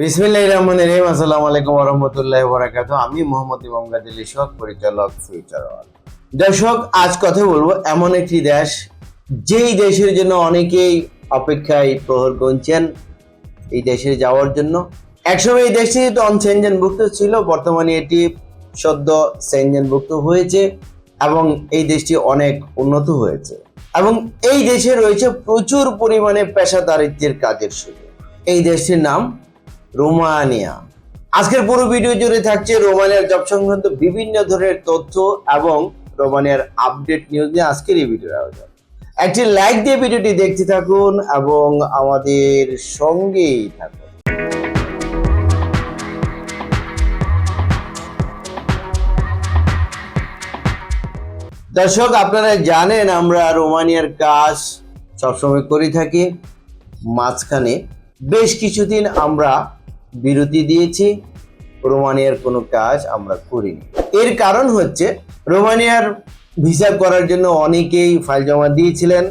বিসমিল্লাহ রহমান রহিম, আসসালামু আলাইকুম রহমতুল্লাহ বরাকাত। আমি মোহাম্মদ ইমাম গাদিল ইশক পরিচালক ফিউচার দর্শক, আজ কথা বলব এমন একটি দেশ, যেই দেশের জন্য অনেকেই অপেক্ষায় প্রহর গুনছেন এই দেশে যাওয়ার জন্য। একসময় এই দেশটি তো অনসেনজেনভুক্ত ছিল, বর্তমানে এটি সদ্য সেনজেনভুক্ত হয়েছে এবং এই দেশটি অনেক উন্নত হয়েছে। এবং এই দেশে রয়েছে প্রচুর পরিমাণে পেশাদারিত্বের কাজের সুযোগ। এই দেশটির নাম রোমানিয়া। আজকের পুরো ভিডিও জুড়ে থাকছে রোমানিয়ার জব সংক্রান্ত বিভিন্ন ধরনের তথ্য এবং রোমানিয়ার আপডেট নিউজ নিয়ে আজকের এই ভিডিওর আয়োজন। একটি লাইক দিয়ে ভিডিওটি দেখতে থাকুন এবং আমাদের সঙ্গেই থাকুন। দর্শক, আপনারা জানেন আমরা রোমানিয়ার কাজ সবসময় করে থাকি। মাঝখানে বেশ কিছুদিন আমরা বিরতি দিয়েছি। রোমানিয়ার কোনো কাজ আমরা করিনি। এর কারণ হচ্ছে, রোমানিয়ার ভিসা করার জন্য অনেকেই ফাইল জমা দিয়েছিলেন।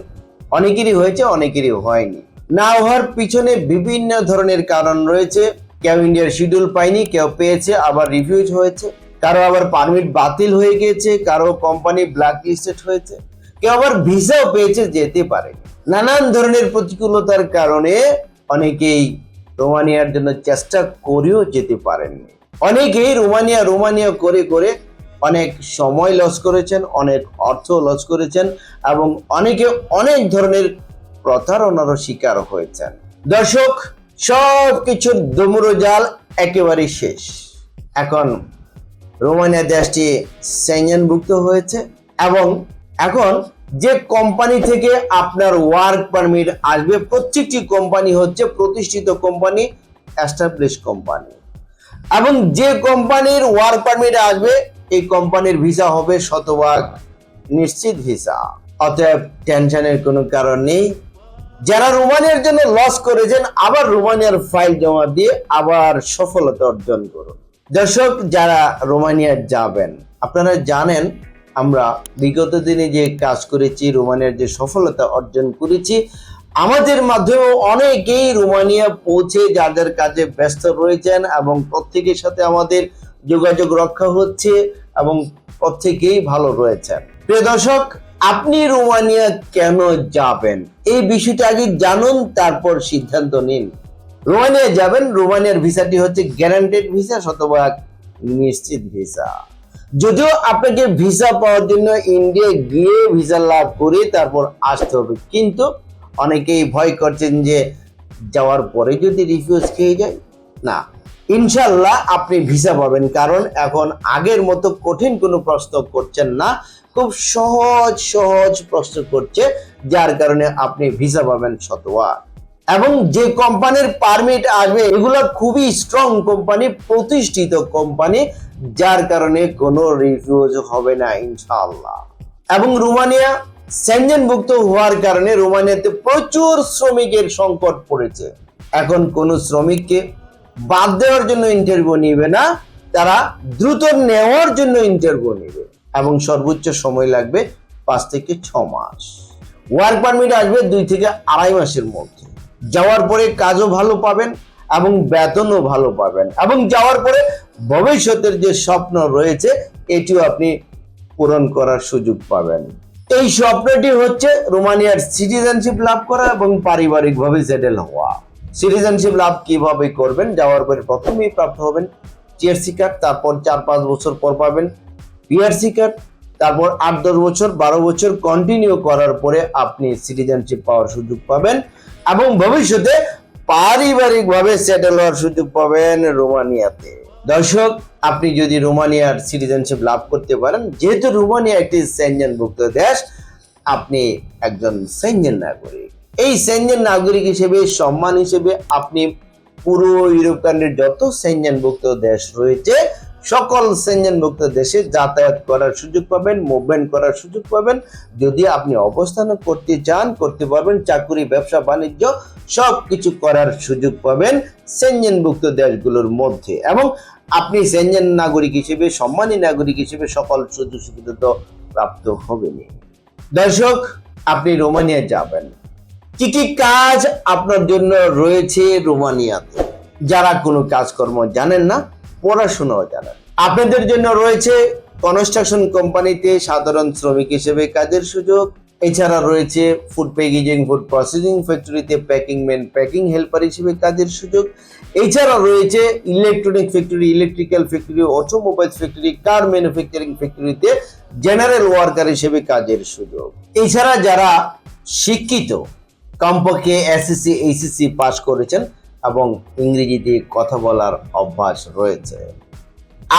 অনেকেরই হয়েছে, অনেকেরই হয়নি। না হওয়ার পিছনে বিভিন্ন ধরনের কারণ রয়েছে। কেউ ইন্ডিয়ার শিডিউল পায়নি, কেউ পেয়েছে, আবার রিফিউজ হয়েছে। কারও আবার পারমিট বাতিল হয়ে গিয়েছে, কারও কোম্পানি ব্ল্যাক লিস্টেড হয়েছে। কেউ আবার ভিসাও পেয়েছে, যেতে পারে। নানান ধরনের প্রতিকূলতার কারণে অনেকেই রোমানিয়ার জন্য চেষ্টা করেও যেতে পারেননি। অনেকেই রোমানিয়া রোমানিয়া করে করে অনেক সময় লস করেছেন, অনেক অর্থ লস করেছেন এবং অনেকে অনেক ধরনের প্রতারণারও শিকার হয়েছেন। দর্শক সব কিছুর দমুরো জাল একেবারে শেষ। এখন রোমানিয়া দেশটি সেঞ্জনভুক্ত হয়েছে এবং এখন যে কোম্পানি থেকে আপনার ওয়ার্ক পারমিট আসবে, প্রত্যেকটি কোম্পানি হচ্ছে প্রতিষ্ঠিত কোম্পানি এস্টাবলিশ কোম্পানি এবং যে কোম্পানির ওয়ার্ক পারমিট আসবে, এই কোম্পানির ভিসা হবে শতভাগ নিশ্চিত ভিসা অতএব টেনশনের কোনো কারণ নেই। যারা রোমানিয়ার জন্য লস করেছেন, আবার রোমানিয়ার ফাইল জমা দিয়ে আবার সফলতা অর্জন করুন। দর্শক, যারা রোমানিয়া যাবেন, আপনারা জানেন আমরা বিগত দিনে যে কাজ করেছি, রোমানিয়ার যে সফলতা অর্জন করেছি, আমাদের মাধ্যমে অনেকেই রোমানিয়া পৌঁছে যাদের কাজে ব্যস্ত রয়েছেন এবং প্রত্যেকের সাথে আমাদের যোগাযোগ রক্ষা হচ্ছে এবং প্রত্যেকেই ভালো রয়েছেন। প্রিয় দর্শক, আপনি রোমানিয়া কেন যাবেন? এই বিষয়টা আগে জানুন, তারপর সিদ্ধান্ত নিন। রোমানিয়া যাবেন, রোমানিয়ার ভিসাটি হচ্ছে গ্যারান্টেড ভিসা শতভাগ নিশ্চিত ভিসা যদিও আপনাকে ভিসা পাওয়ার জন্য ইন্ডিয়া গিয়ে ভিসা লাভ করে তারপর আসতে হবে, কিন্তু অনেকেই ভয় করছেন যে যাওয়ার পরে যদি রিফিউজ খেয়ে যায়, না। ইনশাল্লাহ আপনি ভিসা পাবেন, কারণ এখন আগের মতো কঠিন কোনো প্রশ্ন করছেন না, খুব সহজ সহজ প্রশ্ন করছে, যার কারণে আপনি ভিসা পাবেন শতবার এবং যে কোম্পানির পারমিট আসবে, এগুলো খুবই স্ট্রং কোম্পানি প্রতিষ্ঠিত কোম্পানি যার কারণে কোনো রিফিউজ হবে না, ইনশাআল্লাহ। এবং রোমানিয়া সেনজেনভুক্ত হওয়ার কারণে রোমানিয়াতে প্রচুর শ্রমিকের সংকট পড়েছে। এখন কোন শ্রমিককে বাদ দেওয়ার জন্য ইন্টারভিউ নিবে না, তারা দ্রুত নেওয়ার জন্য ইন্টারভিউ নেবে। এবং সর্বোচ্চ সময় লাগবে পাঁচ থেকে ছ মাস। ওয়ার্ক পারমিট আসবে দুই থেকে আড়াই মাসের মধ্যে। যাওয়ার পরে কাজও ভালো পাবেন এবং বেতনও ভালো পাবেন। এবং যাওয়ার পরে ভবিষ্যতের যে স্বপ্ন রয়েছে, এটিও আপনি পূরণ করার সুযোগ পাবেন। এই স্বপ্নটি হচ্ছে রোমানিয়ার সিটিজেনশিপ লাভ করা এবং পারিবারিকভাবে সেটেল হওয়া। সিটিজেনশিপ লাভ কীভাবে করবেন, যাওয়ার পরে প্রথমেই প্রাপ্ত হবেন টিআরসি কার্ড, তারপর চার পাঁচ বছর পর পাবেন পিআরসি কার্ড, তারপর আট দশ বছর, বারো বছর কন্টিনিউ করার পরে আপনি সিটিজেনশিপ পাওয়ার সুযোগ পাবেন এবং ভবিষ্যতে পারিবারিকভাবে সেটেল হওয়ার সুযোগ পাবেন রোমানিয়াতে। দর্শক, আপনি যদি রোমানিয়ার সিটিজেনশিপ লাভ করতে পারেন, যেহেতু রোমানিয়া একটি সেনজেনভুক্ত দেশ, আপনি একজন সেনজেন নাগরিক। এই সেনজেন নাগরিক হিসেবে, সম্মান হিসেবে আপনি পুরো ইউরোপিয়ানের যত সেনজেনভুক্ত দেশ রয়েছে, সকল সেনজেনভুক্ত দেশে যাতায়াত করার সুযোগ পাবেন মুভমেন্ট করার সুযোগ পাবেন। যদি আপনি অবস্থান করতে চান, করতে পারবেন চাকুরি, ব্যবসা, বাণিজ্য সব কিছু করার সুযোগ পাবেন সেনজেনভুক্ত দেশগুলোর মধ্যে। এবং আপনি সেনজেন নাগরিক হিসেবে, সম্মানী নাগরিক হিসেবে সকল সুযোগ সুবিধা তো প্রাপ্ত হবেনই। দর্শক, আপনি রোমানিয়া যাবেন। কি কি কাজ আপনার জন্য রয়েছে রোমানিয়াতে? যারা কোনো কাজকর্ম জানেন না, পড়াশোনাও জানেন। আপনাদের জন্য রয়েছে কনস্ট্রাকশন কোম্পানিতে সাধারণ শ্রমিক হিসেবে কাজের সুযোগ এছাড়া রয়েছে ফুড প্যাকেজিং ফুড প্রসেসিং ফ্যাক্টরিতে প্যাকিং ম্যান প্যাকিং হেল্পার হিসেবে কাজের সুযোগ। এছাড়া রয়েছে electronic factory electrical factory automobile factory car manufacturing ফ্যাক্টরিতে জেনারেল ওয়ার্কার হিসেবে কাজের সুযোগ। এছাড়া যারা শিক্ষিত, কমপক্ষে এসএসসি এইচএসসি পাশ করেছেন এবং ইংরেজিতে কথা বলার অভ্যাস রয়েছে।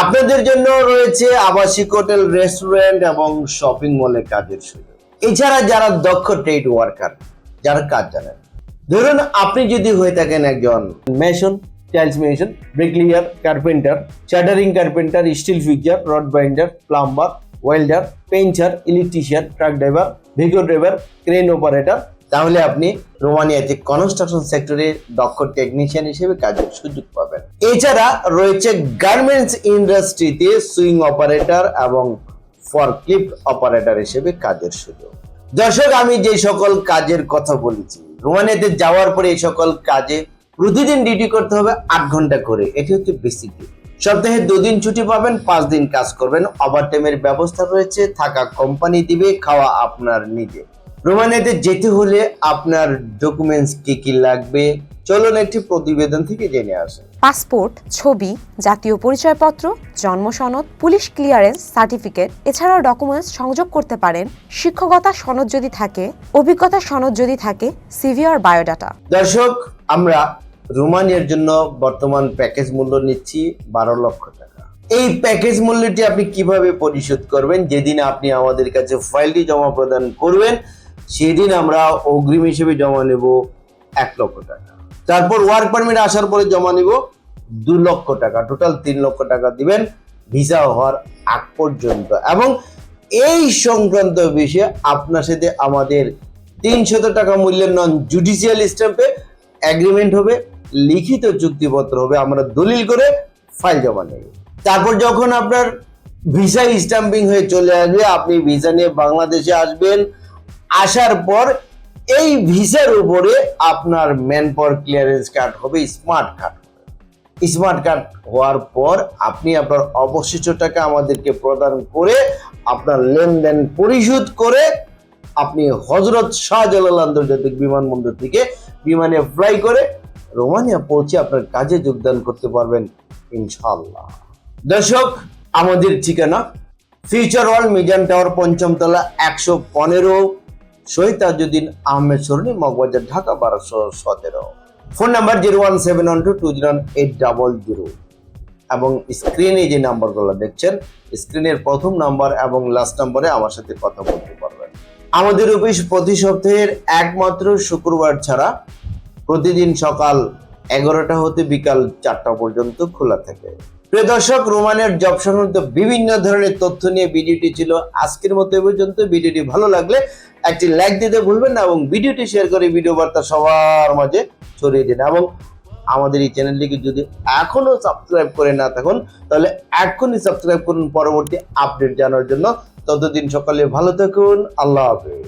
আপনাদের জন্য রয়েছে আবাসিক হোটেল রেস্টুরেন্ট এবং শপিং মলে কাজের সুযোগ। এছাড়া যারা দক্ষ ট্রেড ওয়ার্কার যারা কাজ জানেন, ধরুন আপনি যদি হয়ে থাকেন একজন mason tiles mason bricklayer carpenter shuttering carpenter steel fixer rod binder plumber welder painter electrician truck driver vehicle driver crane operator তাহলে আপনি রোমানিয়াতে কনস্ট্রাকশন সেক্টরে দক্ষ টেকনিশিয়ান হিসেবে কাজের সুযোগ পাবেন। এছাড়া রয়েছে গার্মেন্টস ইন্ডাস্ট্রিতে সুইং অপারেটর এবং ফরক্লিফট অপারেটর হিসেবে কাজের সুযোগ। দর্শক, আমি যে সকল কাজের কথা বলেছি, রোমানিয়াতে যাওয়ার পরে এই সকল কাজে প্রতিদিন ডিউটি করতে হবে আট ঘণ্টা করে। এটি হচ্ছে বেসিক সপ্তাহে দুদিন ছুটি পাবেন, পাঁচ দিন কাজ করবেন। ওভারটাইমের ব্যবস্থা রয়েছে, থাকা কোম্পানি দিবে, খাওয়া আপনার নিজে। রোমানিয়াতে যেতে হলে আপনার ডকুমেন্টস কি কি লাগবে, চলুন একটি প্রতিবেদন থেকে জেনে আসেন পাসপোর্ট, ছবি, জাতীয় পরিচয়পত্র, জন্ম সনদ, পুলিশ ক্লিয়ারেন্স সার্টিফিকেট, এছাড়াও ডকুমেন্টস সংযোগ করতে পারেন। শিক্ষকতা সনদ যদি থাকে, অভিজ্ঞতা সনদ যদি থাকে, সিভি আর বায়োডাটা। দর্শক, আমরা রোমানিয়ার জন্য বর্তমান প্যাকেজ মূল্য নিচ্ছি বারো লক্ষ টাকা। এই প্যাকেজ মূল্যটি আপনি কীভাবে পরিশোধ করবেন? যেদিন আপনি আমাদের কাছে ফাইলটি জমা প্রদান করবেন, সেদিন আমরা অগ্রিম হিসেবে জমা নেব এক লক্ষ টাকা। তারপর ওয়ার্ক পারমিট আসার পরে জমা নেব দু লক্ষ টাকা টোটাল তিন লক্ষ টাকা দিবেন ভিসা হওয়ার আগ পর্যন্ত। এবং এই সংক্রান্ত বিষয়ে আপনার সাথে আমাদের তিনশত টাকা মূল্যের নন জুডিশিয়াল স্ট্যাম্পে অ্যাগ্রিমেন্ট হবে, লিখিত চুক্তিপত্র হবে, আমরা দলিল করে ফাইল জমা নেব। তারপর যখন আপনার ভিসা স্ট্যাম্পিং হয়ে চলে আসবে, আপনি ভিসা নিয়ে বাংলাদেশে আসবেন, আসার পর এই ভিসার উপরে আপনার ম্যান পাওয়ার ক্লিয়ারেন্স কার্ড হবে স্মার্ট কার্ড স্মার্ট কার্ড হওয়ার পর আপনি আপনার অবশিষ্ট টাকা আমাদেরকে প্রদান করে আপনার লেনদেন পরিশোধ করে আপনি হজরত শাহজালাল আন্তর্জাতিক বিমানবন্দর থেকে বিমানে ফ্লাই করে রোমানিয়া পৌঁছে আপনার কাজে যোগদান করতে পারবেন ইনশাল্লাহ দর্শক, আমাদের ঠিকানা ফিউচার ওয়ার্ল্ড মিজান টাওয়ার পঞ্চম তলা একশো পনেরো, শহীদ তাজুদ্দিন আহমেদ সরণি, মগবাজার, ঢাকা, বারোশো সতেরো। Phone number zero one seven one two two zero eight double zero. এবং স্ক্রিনে যে নাম্বারগুলো দেখছেন, স্ক্রিনের প্রথম নাম্বার এবং লাস্ট নাম্বারে আমার সাথে কথা বলতে পারবেন। আমাদের অফিস প্রতি সপ্তাহের একমাত্র শুক্রবার ছাড়া প্রতিদিন সকাল এগারোটা হতে বিকাল চারটা পর্যন্ত খোলা থাকে। প্রিয় দর্শক, রোমানের জব সংক্রান্ত বিভিন্ন ধরনের তথ্য নিয়ে ভিডিওটি ছিল আজকের মতো এ পর্যন্ত। ভিডিওটি ভালো লাগলে একটি লাইক দিতে ভুলবেন না এবং ভিডিওটি শেয়ার করে ভিডিও বার্তা সবার মাঝে ছড়িয়ে দিন এবং আমাদের এই চ্যানেলটিকে যদি এখনও সাবস্ক্রাইব করে না থাকুন, তাহলে এখনই সাবস্ক্রাইব করুন পরবর্তী আপডেট জানার জন্য। ততদিন সকালে ভালো থাকুন, আল্লাহ হাফেজ।